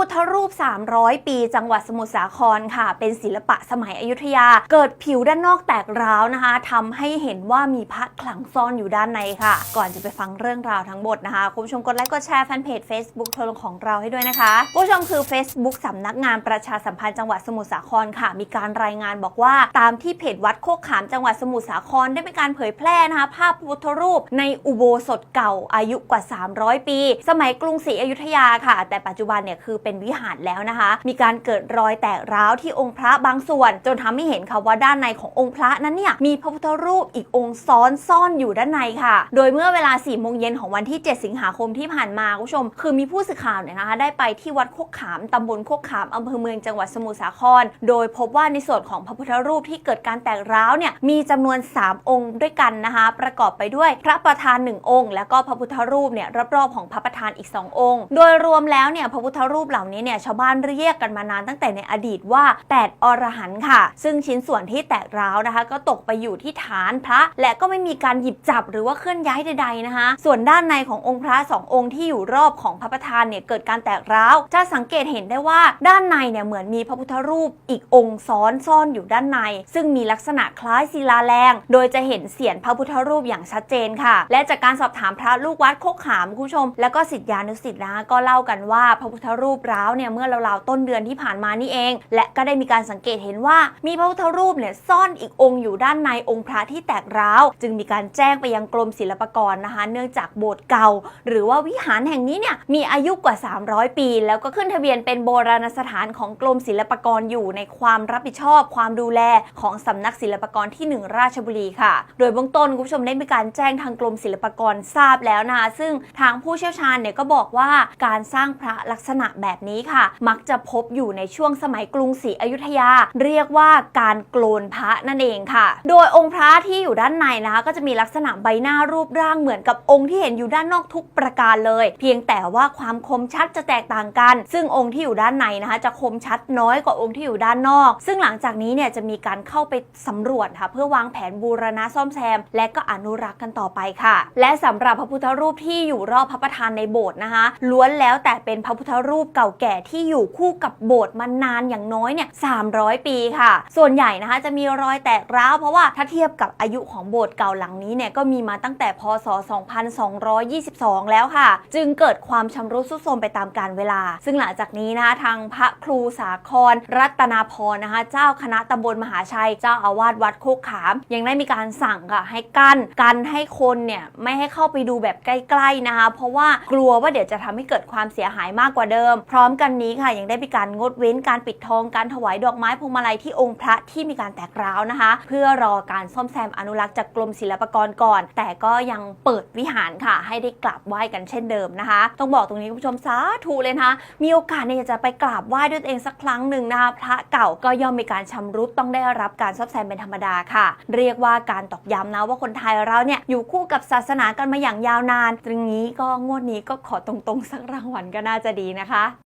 พุทธรูป 300 ปี จังหวัดสมุทรสาครค่ะ เป็นศิลปะสมัยอยุธยา เกิดผิวด้านนอกแตกร้าวนะคะทำให้เห็นว่ามีพระขลังซ่อนอยู่ด้านในค่ะ ก่อนจะไปฟังเรื่องราวทั้งหมดนะคะ คุณผู้ชมกดไลค์กดแชร์แฟนเพจ Facebook ทลงของเราให้ด้วยนะคะ คุณผู้ชมคือ Facebook สำนักงานประชาสัมพันธ์จังหวัดสมุทรสาครค่ะ มีการรายงานบอกว่า ตามที่เพจวัดโคกขามจังหวัดสมุทรสาครได้มีการเผยแพร่นะคะภาพพุทธรูปในอุโบสถเก่าอายุกว่า 300 ปี สมัยกรุงศรีอยุธยาค่ะ แต่ปัจจุบันเนี่ยคือเป็นวิหารแล้วนะคะ มีการเกิดรอยแตกร้าวที่องค์พระบางส่วน จนทำให้เห็นค่ะว่าด้านในขององค์พระนั้นเนี่ยมีพระพุทธรูปอีกองค์ซ้อนซ่อนอยู่ด้านในค่ะ โดยเมื่อเวลา4โมงเย็นของวันที่ 7 สิงหาคมที่ผ่านมาคุณผู้ชม คือมีผู้สื่อข่าวเนี่ยนะคะ ได้ไปที่วัดโคกขามตำบลโคกขามอำเภอเมืองจังหวัดสมุทรสาคร โดยพบว่าในส่วนของพระพุทธรูปที่เกิดการแตกร้าวเนี่ยมีจำนวน 3 องค์ด้วยกันนะคะ ประกอบไปด้วยพระประธาน 1 องค์ แล้วก็พระพุทธรูปเนี่ยรอบๆของพระประธานอีก 2 องค์ โดยรวมแล้วเนี่ยพระพุทธรูปเหล่านี้เนี่ยชาวบ้านเรียกกันมานานตั้งแต่ในอดีตว่า 8 อรหันต์ค่ะ ซึ่งชิ้นส่วนที่แตกร้าวนะคะ ก็ตกไปอยู่ที่ฐานพระ และก็ไม่มีการหยิบจับหรือว่าเคลื่อนย้ายใดๆนะคะ ส่วนด้านในขององค์พระสององค์ที่อยู่รอบของพระประธานเนี่ยเกิดการแตกร้าว จะสังเกตเห็นได้ว่าด้านในเนี่ยเหมือนมีพระพุทธรูปอีกองค์ซ้อนซ่อนอยู่ด้านใน ซึ่งมีลักษณะคล้ายศิลาแรง โดยจะเห็นเสียนพระพุทธรูปอย่างชัดเจนค่ะ และจากการสอบถามพระลูกวัดโคกขามคุณผู้ชม แล้วก็ศิษยานุศิษย์นะก็เล่ากันว่าพระพุทธรูปปร้าวเนี่ยเมื่อราวๆต้นเดือนที่ผ่านมานี่เอง และก็ได้มีการสังเกตเห็นว่ามีพระพุทธรูปเนี่ยซ่อนอีกองค์อยู่ด้านในองค์พระที่แตกร้าว จึงมีการแจ้งไปยังกรมศิลปากรนะคะ เนื่องจากโบสถ์เก่า หรือว่าวิหารแห่งนี้เนี่ยมีอายุกว่า 300 ปี แล้วก็ขึ้นทะเบียนเป็นโบราณสถานของกรมศิลปากรอยู่ในความรับผิดชอบ ความดูแลของสำนักศิลปากรที่ 1 ราชบุรีค่ะ โดยเบื้องต้นคุณผู้ชมได้มีการแจ้งทางกรมศิลปากรทราบแล้วนะคะซึ่งทางผู้เชี่ยวชาญเนี่ยก็บอกว่าการสร้างพระลักษณะแบบนี้ค่ะ มักจะพบอยู่ในช่วงสมัยกรุงศรีอยุธยา เรียกว่าการโกลนพระนั่นเองค่ะ โดยองค์พระที่อยู่ด้านในนะคะก็จะมีลักษณะใบหน้ารูปร่างเหมือนกับองค์ที่เห็นอยู่ด้านนอกทุกประการเลย เพียงแต่ว่าความคมชัดจะแตกต่างกัน ซึ่งองค์ที่อยู่ด้านในนะคะจะคมชัดน้อยกว่าองค์ที่อยู่ด้านนอก ซึ่งหลังจากนี้เนี่ยจะมีการเข้าไปสำรวจค่ะเพื่อวางแผนบูรณะซ่อมแซม และก็อนุรักษ์กันต่อไปค่ะ และสำหรับพระพุทธรูปที่อยู่รอบพระประธานในโบสถ์นะคะล้วนแล้วแต่เป็นพระพุทธรูปเก่าแก่ที่อยู่คู่กับโบสถ์มานานอย่างน้อยเนี่ย300 ปีค่ะ ส่วนใหญ่นะคะจะมีรอยแตกร้าวเพราะว่าถ้าเทียบกับอายุของโบสถ์เก่าหลังนี้เนี่ยก็มีมาตั้งแต่พศ 2222 แล้วค่ะ จึงเกิดความชำรุดทรุดโทรมไปตามกาลเวลา ซึ่งหลังจากนี้นะคะทางพระครูสาคร รัตนาพรนะคะ เจ้าคณะตำบลมหาชัย เจ้าอาวาสวัดโคกขาม ยังได้มีการสั่งค่ะให้กั้นกันให้คนเนี่ยไม่ให้เข้าไปดูแบบใกล้ๆนะคะ เพราะว่ากลัวว่าเดี๋ยวจะทำให้เกิดความเสียหายมากกว่าเดิมพร้อมกันนี้ค่ะยังได้มีการงดเว้นการปิดทองการถวายดอกไม้พวงมาลัยที่องค์พระที่มีการแตกร้าวนะคะ เพื่อรอการซ่อมแซมอนุรักษ์จากกรมศิลปากรก่อน แต่ก็ยังเปิดวิหารค่ะ ให้ได้กราบไหว้กันเช่นเดิมนะคะ ต้องบอกตรงนี้คุณผู้ชมสาธุเลยนะคะมีโอกาสเนี่ยจะไปกราบไหว้ด้วยตัวเองสักครั้งหนึ่งนะคะพระเก่าก็ย่อมมีการชำรุดต้องได้รับการซ่อมแซมเป็นธรรมดาค่ะ เรียกว่าการตอกย้ำนะว่าคนไทยเราเนี่ยอยู่คู่กับศาสนากันมาอย่างยาวนานตรงนี้ก็งวดนี้ก็ขอตรงๆสักรางวัลก็น่าจะดีนะคะ